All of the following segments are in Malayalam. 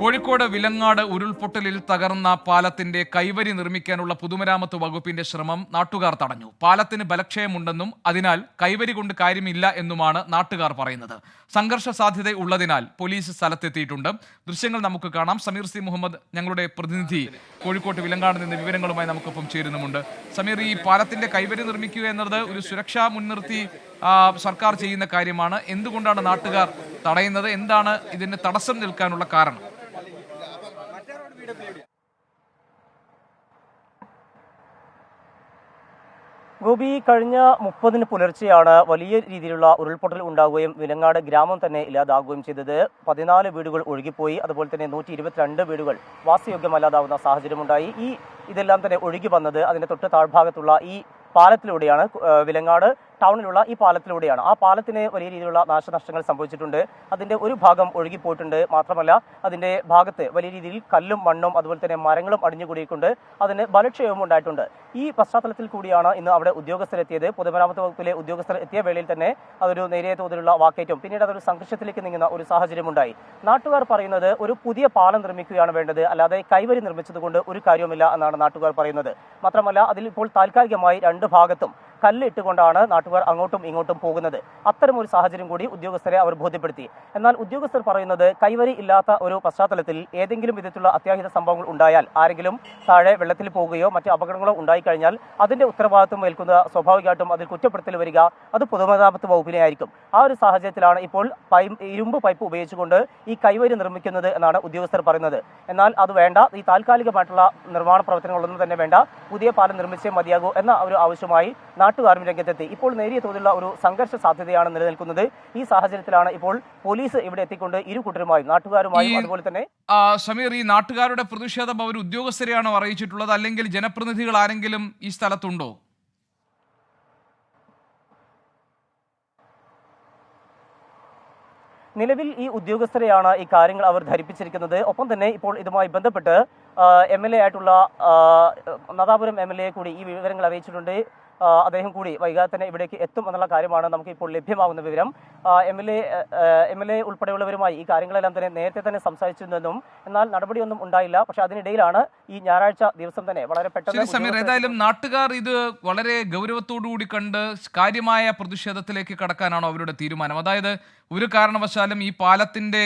കോഴിക്കോട് വിലങ്ങാട് ഉരുൾപൊട്ടലിൽ തകർന്ന പാലത്തിന്റെ കൈവരി നിർമ്മിക്കാനുള്ള പൊതുമരാമത്ത് വകുപ്പിന്റെ ശ്രമം നാട്ടുകാർ തടഞ്ഞു. പാലത്തിന് ബലക്ഷയമുണ്ടെന്നും അതിനാൽ കൈവരി കൊണ്ട് കാര്യമില്ല എന്നുമാണ് നാട്ടുകാർ പറയുന്നത്. സംഘർഷ സാധ്യത ഉള്ളതിനാൽ പോലീസ് സ്ഥലത്തെത്തിയിട്ടുണ്ട്. ദൃശ്യങ്ങൾ നമുക്ക് കാണാം. സമീർ സി മുഹമ്മദ് ഞങ്ങളുടെ പ്രതിനിധി. കോഴിക്കോട്ട് വിലങ്ങാട് നിന്ന് വിവരങ്ങളുമായി നമുക്കൊപ്പം ചേരുന്നുമുണ്ട്. സമീർ ഈ പാലത്തിന്റെ കൈവരി നിർമ്മിക്കുക എന്നത് ഒരു സുരക്ഷാ മുൻനിർത്തി സർക്കാർ ചെയ്യുന്ന കാര്യമാണ്. എന്തുകൊണ്ടാണ് നാട്ടുകാർ തടയുന്നത്? എന്താണ് ഇതിന് തടസ്സം നിൽക്കാനുള്ള കാരണം? ഗോപി കഴിഞ്ഞ മുപ്പതിന് പുലർച്ചെയാണ് വലിയ രീതിയിലുള്ള ഉരുൾപൊട്ടൽ ഉണ്ടാവുകയും വിലങ്ങാട് ഗ്രാമം തന്നെ ഇല്ലാതാകുകയും ചെയ്തത്. പതിനാല് വീടുകൾ ഒഴുകിപ്പോയി. അതുപോലെ തന്നെ നൂറ്റി ഇരുപത്തിരണ്ട് വീടുകൾ വാസയോഗ്യമല്ലാതാവുന്ന സാഹചര്യമുണ്ടായി. ഈ ഇതെല്ലാം തന്നെ ഒഴുകി വന്നത് അതിന്റെ തൊട്ട് താഴ്ഭാഗത്തുള്ള ഈ പാലത്തിലൂടെയാണ്. വിലങ്ങാട് ടൗണിലുള്ള ഈ പാലത്തിലൂടെയാണ്. ആ പാലത്തിന് വലിയ രീതിയിലുള്ള നാശനഷ്ടങ്ങൾ സംഭവിച്ചിട്ടുണ്ട്. അതിന്റെ ഒരു ഭാഗം ഒഴുകിപ്പോയിട്ടുണ്ട്. മാത്രമല്ല അതിന്റെ ഭാഗത്ത് വലിയ രീതിയിൽ കല്ലും മണ്ണും അതുപോലെ തന്നെ മരങ്ങളും അടിഞ്ഞുകൂടിയിട്ടുണ്ട്. അതിന് ബലക്ഷയവും ഉണ്ടായിട്ടുണ്ട്. ഈ പശ്ചാത്തലത്തിൽ കൂടിയാണ് ഇന്ന് അവിടെ ഉദ്യോഗസ്ഥരെത്തിയത്. പൊതുമരാമത്ത് വകുപ്പിലെ ഉദ്യോഗസ്ഥർ എത്തിയ വേളയിൽ തന്നെ അതൊരു നേരിയ തോതിലുള്ള വാക്കേറ്റവും പിന്നീട് അതൊരു സംഘർഷത്തിലേക്ക് നീങ്ങുന്ന ഒരു സാഹചര്യമുണ്ടായി നാട്ടുകാർ പറയുന്നത് ഒരു പുതിയ പാലം നിർമ്മിക്കുകയാണ് വേണ്ടത്. അല്ലാതെ കൈവരി നിർമ്മിച്ചതുകൊണ്ട് ഒരു കാര്യവുമില്ല എന്നാണ് നാട്ടുകാർ പറയുന്നത്. മാത്രമല്ല അതിൽ ഇപ്പോൾ താൽക്കാലികമായി രണ്ട് ഭാഗത്തും കല്ലിട്ടുകൊണ്ടാണ് നാട്ടുകാർ അങ്ങോട്ടും ഇങ്ങോട്ടും പോകുന്നത്. അത്തരം ഒരു സാഹചര്യം കൂടി ഉദ്യോഗസ്ഥരെ അവർ ബോധ്യപ്പെടുത്തി. എന്നാൽ ഉദ്യോഗസ്ഥർ പറയുന്നത് കൈവരി ഇല്ലാത്ത ഒരു പശ്ചാത്തലത്തിൽ ഏതെങ്കിലും വിധത്തിലുള്ള അത്യാഹിത സംഭവങ്ങൾ ഉണ്ടായാൽ ആരെങ്കിലും താഴെ വെള്ളത്തിൽ പോവുകയോ മറ്റ് അപകടങ്ങളോ ഉണ്ടായിക്കഴിഞ്ഞാൽ അതിന്റെ ഉത്തരവാദിത്വം ഏൽക്കുന്ന സ്വാഭാവികമായിട്ടും അതിൽ കുറ്റപ്പെടുത്തൽ വരിക അത് പൊതുമരാമത്ത് വകുപ്പിനെ ആയിരിക്കും. ആ ഒരു സാഹചര്യത്തിലാണ് ഇപ്പോൾ ഇരുമ്പ് പൈപ്പ് ഉപയോഗിച്ചുകൊണ്ട് ഈ കൈവരി നിർമ്മിക്കുന്നത് എന്നാണ് ഉദ്യോഗസ്ഥർ പറയുന്നത്. എന്നാൽ അത് വേണ്ട ഈ താൽക്കാലികമായിട്ടുള്ള നിർമ്മാണ പ്രവർത്തനങ്ങളൊന്നും തന്നെ വേണ്ട പുതിയ പാലം നിർമ്മിച്ചേ മതിയാകൂ എന്ന ഒരു ആവശ്യമായി നാട്ടുകാരും രംഗത്തെത്തി ഇപ്പോൾ നേരിയ തോതിലുള്ള ഒരു സംഘർഷ സാധ്യതയാണ് നിലനിൽക്കുന്നത്. ഈ സാഹചര്യത്തിലാണ് ഇപ്പോൾ പോലീസ് ഇവിടെ എത്തിക്കൊണ്ട് ഇരു കൂട്ടരുമായും നാട്ടുകാരുമായും അതുപോലെ തന്നെ സമീർ ഈ നാട്ടുകാരുടെ പ്രതിഷേധം അവർ ഉദ്യോഗസ്ഥരെയാണോ അറിയിച്ചിട്ടുള്ളത്? അല്ലെങ്കിൽ ജനപ്രതിനിധികൾ ആരെങ്കിലും ഈ സ്ഥലത്തുണ്ടോ? നിലവിൽ ഈ ഉദ്യോഗസ്ഥരെയാണ് ഈ കാര്യങ്ങൾ അവർ ധരിപ്പിച്ചിരിക്കുന്നത്. ഒപ്പം തന്നെ ഇപ്പോൾ ഇതുമായി ബന്ധപ്പെട്ട് എം എൽ എ ആയിട്ടുള്ള നദാപുരം എം എൽ എ കൂടി ഈ വിവരങ്ങൾ അറിയിച്ചിട്ടുണ്ട്. അദ്ദേഹം കൂടി വൈകാതെ തന്നെ ഇവിടേക്ക് എത്തും എന്നുള്ള കാര്യമാണ് നമുക്ക് ഇപ്പോൾ ലഭ്യമാകുന്ന വിവരം. M L A M L A ഉൾപ്പെടെയുള്ളവരുമായി ഈ കാര്യങ്ങളെല്ലാം തന്നെ നേരത്തെ തന്നെ സംസാരിച്ചിരുന്നെന്നും എന്നാൽ നടപടിയൊന്നും ഉണ്ടായില്ല. പക്ഷെ അതിനിടയിലാണ് ഈ ഞായറാഴ്ച ദിവസം തന്നെ വളരെ പെട്ടെന്ന് സമീർ ഏതായാലും നാട്ടുകാർ ഇത് വളരെ ഗൗരവത്തോടുകൂടി കണ്ട് കാര്യമായ പ്രതിഷേധത്തിലേക്ക് കടക്കാനാണോ അവരുടെ തീരുമാനം? അതായത് ഒരു കാരണവശാലും ഈ പാലത്തിന്റെ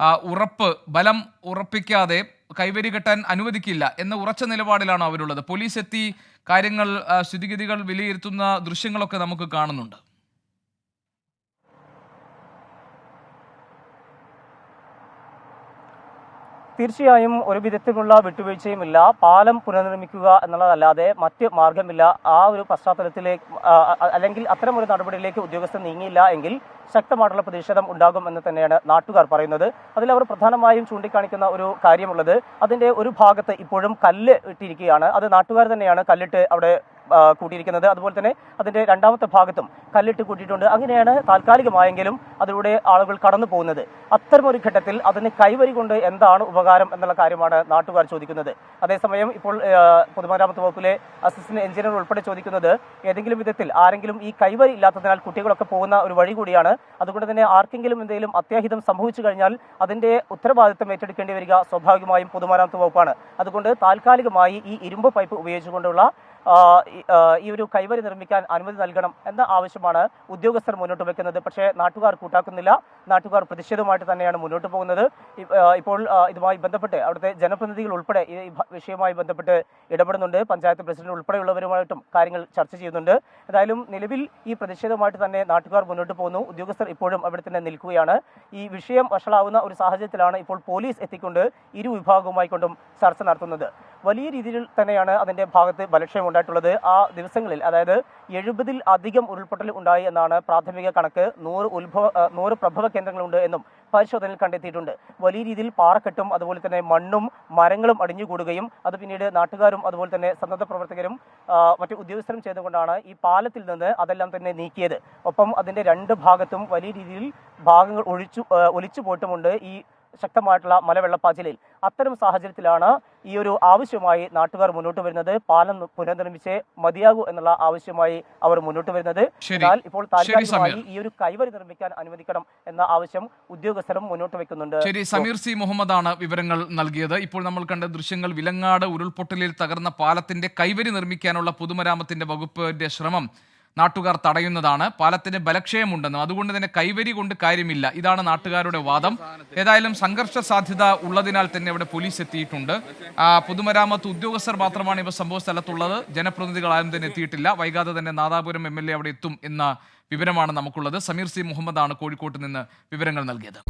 ഉറപ്പ് ബലം ഉറപ്പിക്കാതെ കൈവരി കെട്ടാൻ അനുവദിക്കില്ല എന്ന ഉറച്ച നിലപാടിലാണ് അവരുള്ളത്. പോലീസ് എത്തി കാര്യങ്ങൾ സ്ഥിതിഗതികൾ വിലയിരുത്തുന്ന ദൃശ്യങ്ങളൊക്കെ നമുക്ക് കാണുന്നുണ്ട്. തീർച്ചയായും ഒരു വിധത്തിലുള്ള വിട്ടുവീഴ്ചയുമില്ല. പാലം പുനർനിർമ്മിക്കുക എന്നുള്ളതല്ലാതെ മറ്റ് മാർഗമില്ല ആ ഒരു പശ്ചാത്തലത്തിലേക്ക് അല്ലെങ്കിൽ അത്തരം ഒരു നടപടിയിലേക്ക് ഉദ്യോഗസ്ഥർ നീങ്ങിയില്ല എങ്കിൽ ശക്തമായിട്ടുള്ള പ്രതിഷേധം ഉണ്ടാകും എന്ന് തന്നെയാണ് നാട്ടുകാർ പറയുന്നത്. അതിൽ അവർ പ്രധാനമായും ചൂണ്ടിക്കാണിക്കുന്ന ഒരു കാര്യമുള്ളത്. അതിന്റെ ഒരു ഭാഗത്ത് ഇപ്പോഴും കല്ല് ഇട്ടിരിക്കുകയാണ്. അത് നാട്ടുകാർ തന്നെയാണ് കല്ലിട്ട് അവിടെ കൂട്ടിയിരിക്കുന്നത്. അതുപോലെ തന്നെ അതിന്റെ രണ്ടാമത്തെ ഭാഗത്തും കല്ലിട്ട് കൂട്ടിയിട്ടുണ്ട്. അങ്ങനെയാണ് താൽക്കാലികമായെങ്കിലും അതിലൂടെ ആളുകൾ കടന്നു പോകുന്നത്. അത്തരമൊരു ഘട്ടത്തിൽ അതിന് കൈവരി കൊണ്ട് എന്താണ് ഉപകാരം എന്നുള്ള കാര്യമാണ് നാട്ടുകാർ ചോദിക്കുന്നത്. അതേസമയം ഇപ്പോൾ പൊതുമരാമത്ത് വകുപ്പിലെ അസിസ്റ്റന്റ് എഞ്ചിനീയർ ഉൾപ്പെടെ ചോദിക്കുന്നത് ഏതെങ്കിലും വിധത്തിൽ ആരെങ്കിലും ഈ കൈവരി ഇല്ലാത്തതിനാൽ കുട്ടികളൊക്കെ പോകുന്ന ഒരു വഴി കൂടിയാണ്. അതുകൊണ്ട് തന്നെ ആർക്കെങ്കിലും എന്തെങ്കിലും അത്യാഹിതം സംഭവിച്ചു കഴിഞ്ഞാൽ അതിന്റെ ഉത്തരവാദിത്തം ഏറ്റെടുക്കേണ്ടി വരിക സ്വാഭാവികമായും പൊതുമരാമത്ത് വകുപ്പാണ്. അതുകൊണ്ട് താൽക്കാലികമായി ഈ ഇരുമ്പ് പൈപ്പ് ഉപയോഗിച്ചുകൊണ്ടുള്ള ഈ, ഒരു കൈവരി നിർമ്മിക്കാൻ അനുമതി നൽകണം എന്ന ആവശ്യമാണ് ഉദ്യോഗസ്ഥർ മുന്നോട്ട് വെക്കുന്നത്. പക്ഷേ നാട്ടുകാർ കൂട്ടാക്കുന്നില്ല. നാട്ടുകാർ പ്രതിഷേധവുമായിട്ട് തന്നെയാണ് മുന്നോട്ട് പോകുന്നത്. ഇപ്പോൾ ഇതുമായി ബന്ധപ്പെട്ട് അവിടുത്തെ ജനപ്രതിനിധികൾ ഉൾപ്പെടെ ഈ വിഷയവുമായി ബന്ധപ്പെട്ട് ഇടപെടുന്നുണ്ട്. പഞ്ചായത്ത് പ്രസിഡന്റ് ഉൾപ്പെടെയുള്ളവരുമായിട്ടും കാര്യങ്ങൾ ചർച്ച ചെയ്യുന്നുണ്ട്. എന്തായാലും നിലവിൽ ഈ പ്രതിഷേധവുമായിട്ട് തന്നെ നാട്ടുകാർ മുന്നോട്ട് പോകുന്നു. ഉദ്യോഗസ്ഥർ ഇപ്പോഴും അവിടെ തന്നെ നിൽക്കുകയാണ്. ഈ വിഷയം വഷളാവുന്ന ഒരു സാഹചര്യത്തിലാണ് ഇപ്പോൾ പോലീസ് എത്തിക്കൊണ്ട് ഇരു വിഭാഗവുമായി കൊണ്ടും ചർച്ച നടത്തുന്നത്. വലിയ രീതിയിൽ തന്നെയാണ് അതിന്റെ ഭാഗത്ത് ബലക്ഷയം ഉണ്ടായിട്ടുള്ളത്. ആ ദിവസങ്ങളിൽ അതായത് എഴുപതിൽ അധികം ഉരുൾപൊട്ടൽ ഉണ്ടായി എന്നാണ് പ്രാഥമിക കണക്ക്. നൂറ് ഉത്ഭവ നൂറ് പ്രഭവ കേന്ദ്രങ്ങളുണ്ട് എന്നും പരിശോധനയിൽ കണ്ടെത്തിയിട്ടുണ്ട്. വലിയ രീതിയിൽ പാറക്കെട്ടും അതുപോലെ തന്നെ മണ്ണും മരങ്ങളും അടിഞ്ഞുകൂടുകയും അത് പിന്നീട് നാട്ടുകാരും അതുപോലെ തന്നെ സന്നദ്ധ പ്രവർത്തകരും മറ്റു ഉദ്യോഗസ്ഥരും ചെയ്തുകൊണ്ടാണ് ഈ പാലത്തിൽ നിന്ന് അതെല്ലാം തന്നെ നീക്കിയത്. ഒപ്പം അതിന്റെ രണ്ട് ഭാഗത്തും വലിയ രീതിയിൽ ഭാഗങ്ങൾ ഒഴിച്ചു ഒലിച്ചു പോയിട്ടുമുണ്ട്. ഈ ശക്തമായിട്ടുള്ള മലവെള്ളപ്പാച്ചിലിൽ അത്തരം സാഹചര്യത്തിലാണ് ഈ ഒരു ആവശ്യമായി നാട്ടുകാർ മുന്നോട്ട് വരുന്നത്. പാലം പുനർനിർമ്മിച്ച് മതിയാകൂ എന്നുള്ള ആവശ്യമായി അവർ മുന്നോട്ട് വരുന്നത്. എന്നാൽ ഇപ്പോൾ താൽക്കാലികമായി ഈ ഒരു കൈവരി നിർമ്മിക്കാൻ അനുവദിക്കണം എന്ന ആവശ്യം ഉദ്യോഗസ്ഥരും മുന്നോട്ട് വെക്കുന്നുണ്ട്. ശരി സമീർ സി മുഹമ്മദ് ആണ് വിവരങ്ങൾ നൽകിയത്. ഇപ്പോൾ നമ്മൾ കണ്ട ദൃശ്യങ്ങൾ വിലങ്ങാട് ഉരുൾപൊട്ടലിൽ തകർന്ന പാലത്തിന്റെ കൈവരി നിർമ്മിക്കാനുള്ള പൊതുമരാമത്തിന്റെ വകുപ്പിന്റെ ശ്രമം നാട്ടുകാർ തടയുന്നതാണ്. പാലത്തിന് ബലക്ഷയമുണ്ടെന്നും അതുകൊണ്ട് തന്നെ കൈവരി കൊണ്ട് കാര്യമില്ല. ഇതാണ് നാട്ടുകാരുടെ വാദം. ഏതായാലും സംഘർഷ സാധ്യത ഉള്ളതിനാൽ തന്നെ ഇവിടെ പോലീസ് എത്തിയിട്ടുണ്ട്. പൊതുമരാമത്ത് ഉദ്യോഗസ്ഥർ മാത്രമാണ് ഇവ സംഭവ സ്ഥലത്തുള്ളത്. ജനപ്രതിനിധികൾ ആരും തന്നെ എത്തിയിട്ടില്ല. വൈകാതെ തന്നെ നാദാപുരം എം എൽ എ അവിടെ എത്തും എന്ന വിവരമാണ് നമുക്കുള്ളത്. സമീർ സി മുഹമ്മദാണ് കോഴിക്കോട്ട് നിന്ന് വിവരങ്ങൾ നൽകിയത്.